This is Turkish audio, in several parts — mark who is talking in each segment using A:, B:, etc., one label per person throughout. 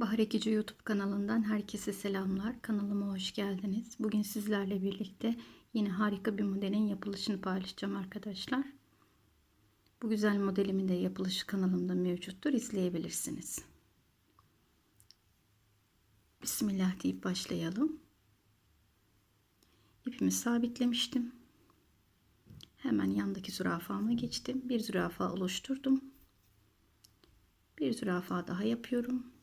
A: Bahar Ekici YouTube kanalından herkese selamlar. Kanalıma hoş geldiniz. Bugün sizlerle birlikte yine harika bir modelin yapılışını paylaşacağım arkadaşlar. Bu güzel modelimin de yapılışı kanalımda mevcuttur. İzleyebilirsiniz. Bismillah deyip başlayalım. İpimi sabitlemiştim. Hemen yandaki zürafama geçtim. Bir zürafa oluşturdum. Bir zürafa daha yapıyorum.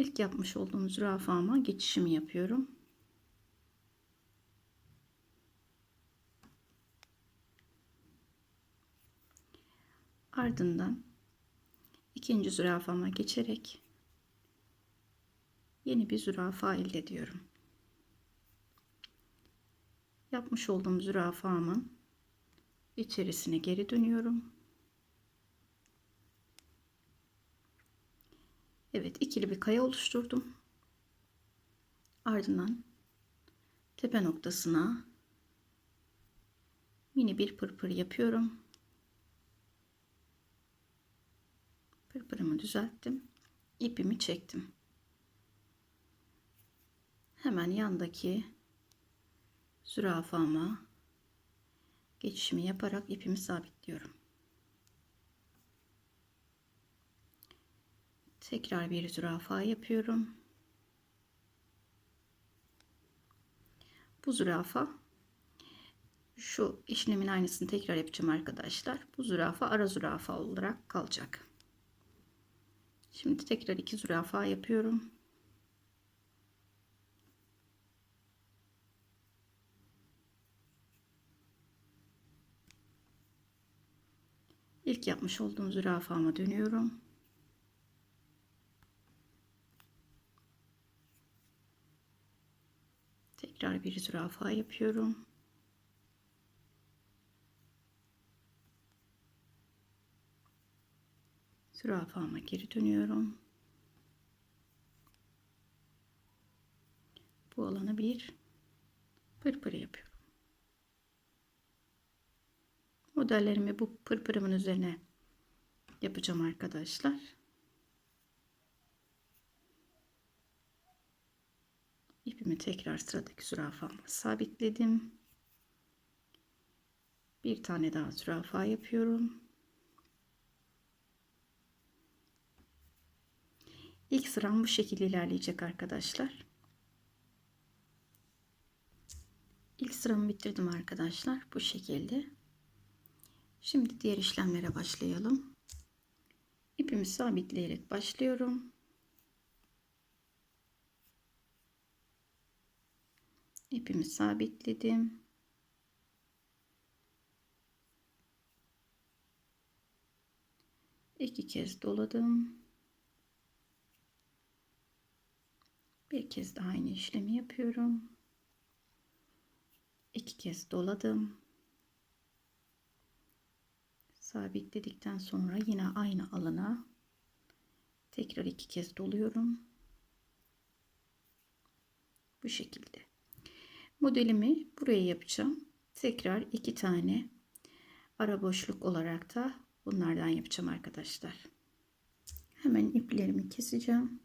A: İlk yapmış olduğum zürafama geçişimi yapıyorum. Ardından ikinci zürafama geçerek yeni bir zürafa elde ediyorum. Yapmış olduğum zürafamın içerisine geri dönüyorum. Evet ikili bir kaya oluşturdum. Ardından tepe noktasına mini bir pırpır yapıyorum. Pırpırımı düzelttim. İpimi çektim. Hemen yandaki zürafama geçişimi yaparak ipimi sabitliyorum. Tekrar bir zürafa yapıyorum. Bu zürafa şu işlemin aynısını tekrar yapacağım arkadaşlar. Bu zürafa ara zürafa olarak kalacak. Şimdi tekrar iki zürafa yapıyorum. İlk yapmış olduğum zürafama dönüyorum. Tekrar bir zürafa yapıyorum. Zürafama geri dönüyorum. Bu alana bir pırpır yapıyorum. Modellerimi bu pırpırımın üzerine yapacağım arkadaşlar. İpimi tekrar sıradaki zürafama sabitledim. Bir tane daha zürafa yapıyorum. İlk sıram bu şekilde ilerleyecek arkadaşlar. İlk sıramı bitirdim arkadaşlar. Bu şekilde. Şimdi diğer işlemlere başlayalım. İpimi sabitleyerek başlıyorum. İpimi sabitledim. İki kez doladım. Bir kez daha aynı işlemi yapıyorum. İki kez doladım. Sabitledikten sonra yine aynı alana tekrar iki kez doluyorum. Bu şekilde. Modelimi buraya yapacağım. Tekrar iki tane ara boşluk olarak da bunlardan yapacağım arkadaşlar. Hemen iplerimi keseceğim.